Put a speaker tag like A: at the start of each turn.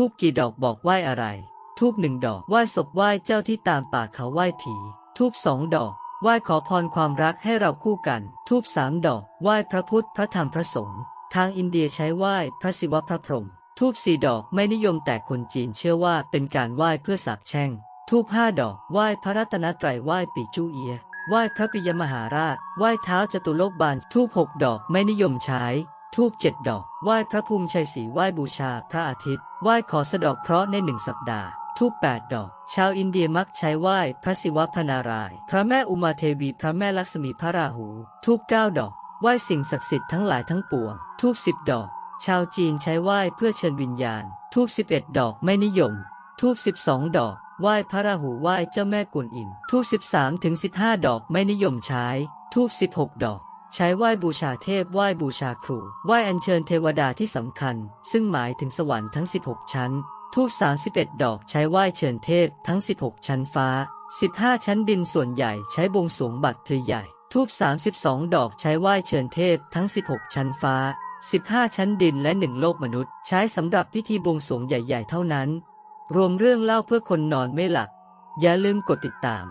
A: ทูบกี่ดอกบอกไหว้อะไร ทูบหนึ่งดอกไหว้ศพไหว้เจ้าที่ตามป่าเขาไหว้ผีทูบสองดอกไหว้ขอพรความรักให้เราคู่กัน ทูบสามดอกไหว้พระพุทธพระธรรมพระสงฆ์ทางอินเดียใช้ไหว้พระศิวะพระพรหมทูบสี่ดอกไม่นิยมแต่คนจีนเชื่อว่าเป็นการไหว้เพื่อสาบแช่ง ทูบห้าดอกไหว้พระรัตนตรัยไหว้ปีจูเอียไหว้พระปิยมหาราชไหว้เท้าจตุโลกบาลทูบหกดอกไม่นิยมใช้ ทูบเจ็ดดอก ไหว้พระภูมิชัยศรีไหว้บูชาพระอาทิตย์ ไหว้ขอสะดอกเคราะห์ในหนึ่งสัปดาห์ทูบแปดดอก ชาวอินเดียมักใช้ไหว้พระศิวะพนาราย พระแม่อุมาเทวี พระแม่ลักษมีพระราหู ทูบเก้าดอก ไหว้สิ่งศักดิ์สิทธิ์ทั้งหลายทั้งปวง ทูบสิบดอก ชาวจีนใช้ไหว้เพื่อเชิญวิญญาณ ทูบสิบเอ็ดดอกไม่นิยม ทูบสิบสองดอก ไหว้พระราหูไหว้เจ้าแม่กวนอิม ทูบสิบสามถึงสิบห้าดอกไม่นิยมใช้ ทูบสิบหกดอก ใช้ไหว้บูชาเทพไหว้บูชาครูไหว้อัญเชิญเทวดาที่สำคัญ ซึ่งหมายถึงสวรรค์ทั้ง 16 ชั้น ทูบ31 ดอกใช้ไหว้เชิญเทพทั้ง 16 ชั้นฟ้า 15 ชั้นดินส่วนใหญ่ใช้บวงสรวงบัตรพลีใหญ่ ทูบ32 ดอกใช้ไหว้เชิญเทพทั้ง 16 ชั้นฟ้า 15 ชั้นดินและหนึ่งโลกมนุษย์ ใช้สำหรับพิธีบวงสรวงใหญ่ ๆ เท่านั้น รวมเรื่องเล่าเพื่อคนนอนไม่หลับ อย่าลืมกดติดตาม